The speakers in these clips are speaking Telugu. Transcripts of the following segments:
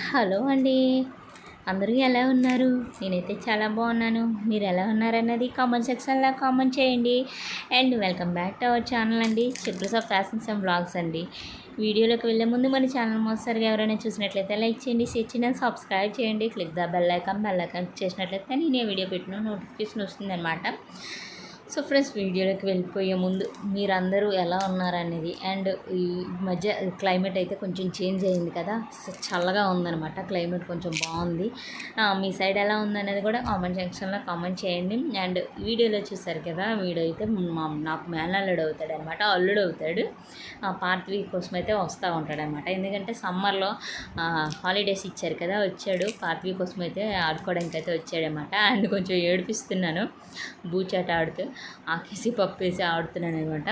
హలో అండి. అందరూ ఎలా ఉన్నారు? నేనైతే చాలా బాగున్నాను. మీరు ఎలా ఉన్నారన్నది కామెంట్ సెక్షన్లో కామెంట్ చేయండి. And welcome back to our channel అండి. చిత్రస్ ఆఫ్ ఫ్యాషన్స్ అండ్ బ్లాగ్స్ అండి. వీడియోలోకి వెళ్ళే ముందు మన ఛానల్ మొదటిసారిగా ఎవరైనా చూసినట్లయితే లైక్ చేయండి షేర్ చేయండి సబ్స్క్రైబ్ చేయండి. Click the bell icon bell icon చేసినట్లయితే నేను వీడియో పెట్టిన నోటిఫికేషన్ వస్తుందన్నమాట. సో ఫ్రెండ్స్ వీడియోలోకి వెళ్ళిపోయే ముందు మీరందరూ ఎలా ఉన్నారనేది అండ్ ఈ మధ్య క్లైమేట్ అయితే కొంచెం చేంజ్ అయింది కదా చల్లగా ఉందనమాట క్లైమేట్ కొంచెం బాగుంది. మీ సైడ్ ఎలా ఉందనేది కూడా కామెంట్ సెక్షన్లో కామెంట్ చేయండి. అండ్ వీడియోలో చూసారు కదా వీడియో అయితే మా నాకు మేనల్లుడు అవుతాడు అనమాట అల్లుడు అవుతాడు. పార్ట్ కోసం అయితే వస్తూ ఉంటాడు అనమాట ఎందుకంటే సమ్మర్లో హాలిడేస్ ఇచ్చారు కదా వచ్చాడు. పార్ట్ కోసం అయితే ఆడుకోవడానికి అయితే వచ్చాడనమాట అండ్ కొంచెం ఏడిపిస్తున్నాను బూచాట ఆడుతూ. ఆకేసి పప్పు వేసి ఆడుతున్నాను అనమాట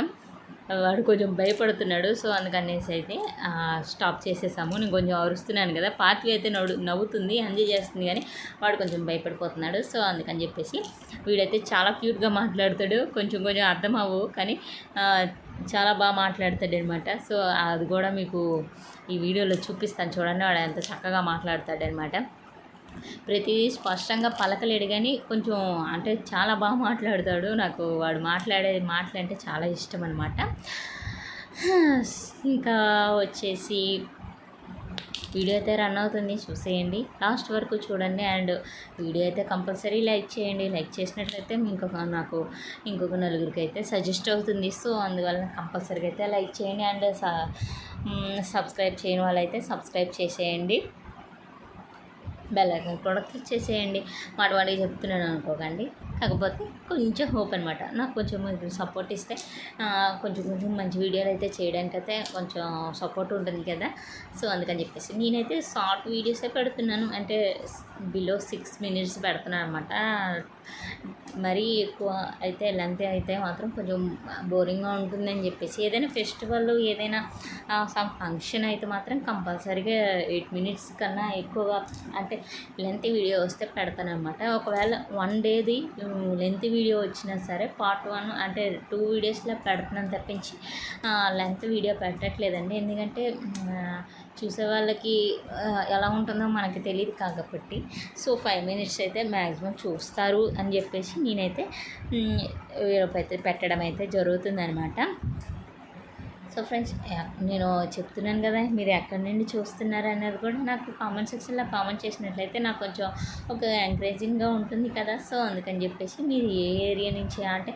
వాడు కొంచెం భయపడుతున్నాడు సో అందుకనేసి అయితే స్టాప్ చేసేసాము. నేను కొంచెం అరుస్తున్నాను కదా పార్టీ అయితే నవ్వు నవ్వుతుంది ఎంజాయ్ చేస్తుంది కానీ వాడు కొంచెం భయపడిపోతున్నాడు. సో అందుకని చెప్పేసి వీడైతే చాలా క్యూట్గా మాట్లాడతాడు. కొంచెం కొంచెం అర్థం అవ్వు కానీ చాలా బాగా మాట్లాడతాడు అనమాట సో అది కూడా మీకు ఈ వీడియోలో చూపిస్తాను చూడండి వాడు ఎంత చక్కగా మాట్లాడతాడనమాట ప్రతిదీ స్పష్టంగా పలకలేడు కానీ కొంచెం అంటే చాలా బాగా మాట్లాడతాడు. నాకు వాడు మాట్లాడే మాటలు అంటే చాలా ఇష్టం అనమాట ఇంకా వచ్చేసి వీడియో అయితే రన్ అవుతుంది. చూసేయండి. లాస్ట్ వరకు చూడండి. అండ్ వీడియో అయితే కంపల్సరీ లైక్ చేయండి. లైక్ చేసినట్లయితే ఇంకొక నాకు ఇంకొక నలుగురికి అయితే సజెస్ట్ అవుతుంది. సో అందువల్ల కంపల్సరీగా అయితే లైక్ చేయండి. అండ్ సబ్స్క్రైబ్ చేయని వాళ్ళైతే సబ్స్క్రైబ్ చేసేయండి. బెల్ ఐకాన్ కూడా క్లిక్ చేసేయండి. మాట వాడికి చెప్తున్నాను అనుకోకండి. కాకపోతే కొంచెం హోప్ అనమాట నాకు కొంచెం మీరు సపోర్ట్ ఇస్తే కొంచెం కొంచెం మంచి వీడియోలు అయితే చేయడానికి అయితే కొంచెం సపోర్ట్ ఉంటుంది కదా. సో అందుకని చెప్పేసి నేనైతే షార్ట్ వీడియోసే పెడుతున్నాను. అంటే బిలో సిక్స్ మినిట్స్ పెడుతున్నాను అనమాట మరీ ఎక్కువ అయితే లెంత్ అయితే మాత్రం కొంచెం బోరింగ్గా ఉంటుందని చెప్పేసి ఏదైనా ఫెస్టివల్ ఏదైనా సమ్ ఫంక్షన్ అయితే మాత్రం కంపల్సరీగా ఎయిట్ మినిట్స్ కన్నా ఎక్కువగా అంటే లెంత్ వీడియో వస్తే పెడతాను అనమాట ఒకవేళ వన్ డేది లెంత్ వీడియో వచ్చినా సరే పార్ట్ వన్ అంటే టూ వీడియోస్లో పెడుతున్నాను తప్పించి లెంత్ వీడియో పెట్టట్లేదండి. ఎందుకంటే చూసే వాళ్ళకి ఎలా ఉంటుందో మనకి తెలియదు కాబట్టి సో ఫైవ్ మినిట్స్ అయితే మ్యాక్సిమం చూస్తారు అని చెప్పేసి నేనైతే వీడియో అయితే పెట్టడం అయితే జరుగుతుందనమాట సో ఫ్రెండ్స్ నేను చెప్తున్నాను కదా మీరు ఎక్కడి నుండి చూస్తున్నారు అనేది కూడా నాకు కామెంట్ సెక్షన్లో కామెంట్ చేసినట్లయితే నాకు కొంచెం ఒక ఎంకరేజింగ్గా ఉంటుంది కదా. సో అందుకని చెప్పేసి మీరు ఏ ఏరియా నుంచి అంటే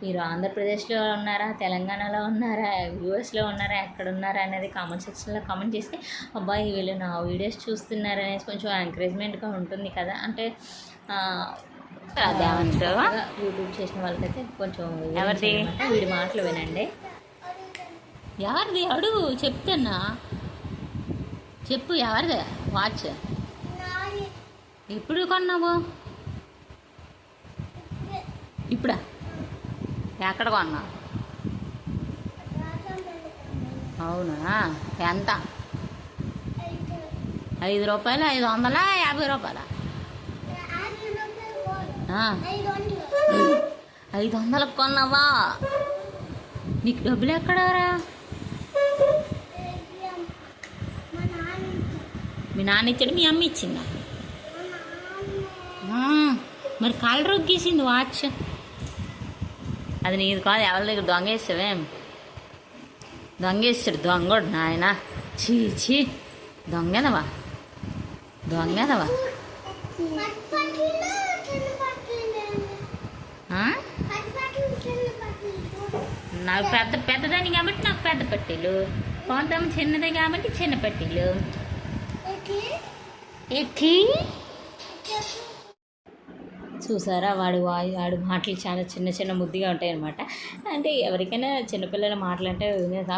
మీరు ఆంధ్రప్రదేశ్లో ఉన్నారా తెలంగాణలో ఉన్నారా యూఎస్లో ఉన్నారా ఎక్కడ ఉన్నారా అనేది కామెంట్ సెక్షన్లో కామెంట్ చేస్తే అబ్బాయి వీళ్ళు నా వీడియోస్ చూస్తున్నారనేసి కొంచెం ఎంకరేజ్మెంట్గా ఉంటుంది కదా. అంటే యూట్యూబ్ చేసిన వాళ్ళకైతే కొంచెం ఎవరిది? వీడి మాటలు వినండి. ఎవరిది? అడుగు చెప్తున్నా. చెప్పు ఎవరిది? వాచ్ ఎప్పుడు కొన్నావు? ఇప్పుడా? ఎక్కడ కొన్నావు? అవునా? ఎంత? ఐదు రూపాయలు ఐదు వందలా యాభై రూపాయల? ఐదు వందలకు కొన్నావా? నీకు డబ్బులు ఎక్కడరా? మీ నాన్న ఇచ్చాడు మీ అమ్మ ఇచ్చిందా? మరి కలర్ రొగ్గేసింది వాచ్. అది నీది కాదు ఎవరి దగ్గర దొంగేసావేం దొంగేస్తాడు దొంగడు నాయన. చీ చీ. దొంగనవా దొంగనవా నాకు పెద్ద పెద్దదాన్ని కాబట్టి నాకు పెద్ద పట్టీలు. కొంతం చిన్నది కాబట్టి చిన్న పట్టీలు. ఎక్కి చూసారా వాడు వాడు మాటలు చాలా చిన్న చిన్న ముద్దుగా ఉంటాయి అనమాట అంటే ఎవరికైనా చిన్నపిల్లల మాటలు అంటే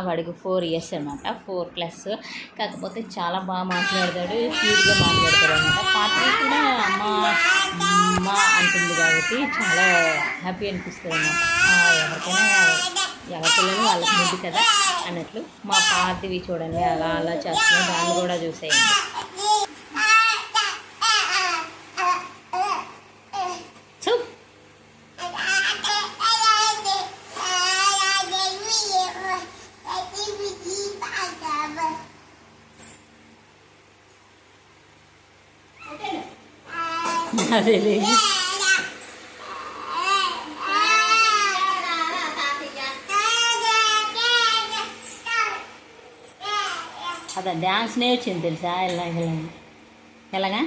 వాడికి ఫోర్ ఇయర్స్ అనమాట ఫోర్ ప్లస్ కాకపోతే చాలా బాగా మాట్లాడతాడు క్యూట్గా మాట్లాడతాడు అనమాట పాత్ర కూడా అమ్మ అమ్మ అంటుంది కాబట్టి చాలా హ్యాపీ అనిపిస్తుంది అనమాట ఎవరికైనా ఎలా పిల్లలు వాళ్ళకి ముందు కదా అన్నట్లు. మా పాతవి చూడండి అలా అలా చేస్తున్నాయి దాన్ని కూడా చూసేయండి. అదే అదే డ్యాన్స్ నేర్చింది తెలుసా? ఎలా ఎలా ఎలాగా?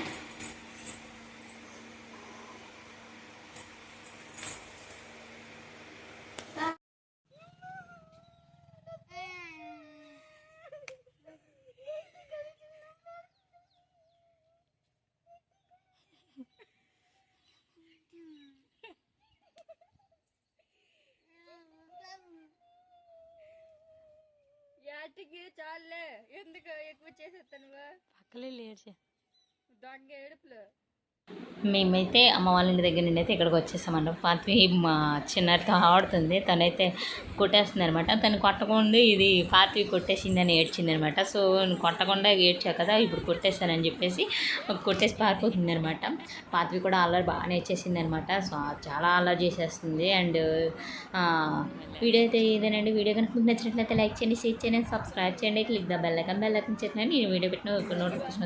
యాటికి చాలే. ఎందుకు ఎక్కువ చేసేస్తాను పక్కలే లేడ్చే దొంగ ఏడుపులు. మేమైతే అమ్మ వాళ్ళ ఇంటి దగ్గర నుండి అయితే ఇక్కడికి వచ్చేసామంట. పాత్వి మా చిన్నారితో ఆడుతుంది. తనైతే కొట్టేస్తుంది అనమాట తను కొట్టకుండా ఇది పాత్వి కొట్టేసిందని ఏడ్చింది అనమాట సో కొట్టకుండా ఏడ్చా కదా ఇప్పుడు కొట్టేస్తానని చెప్పేసి కొట్టేసి పారిపోతుంది అనమాట పాత్వి కూడా అల్లరి బాగా నేర్చేసింది అనమాట సో చాలా అల్లరి చేసేస్తుంది. అండ్ వీడియో అయితే ఇదేనండి. వీడియో కనుక మీకు నచ్చినట్లయితే లైక్ చేయండి షేర్ చేయండి సబ్స్క్రైబ్ చేయండి. క్లిక్ ద బెల్ బెల్లకం బెల్ చెప్పిన నేను వీడియో పెట్టిన నోటిఫికేషన్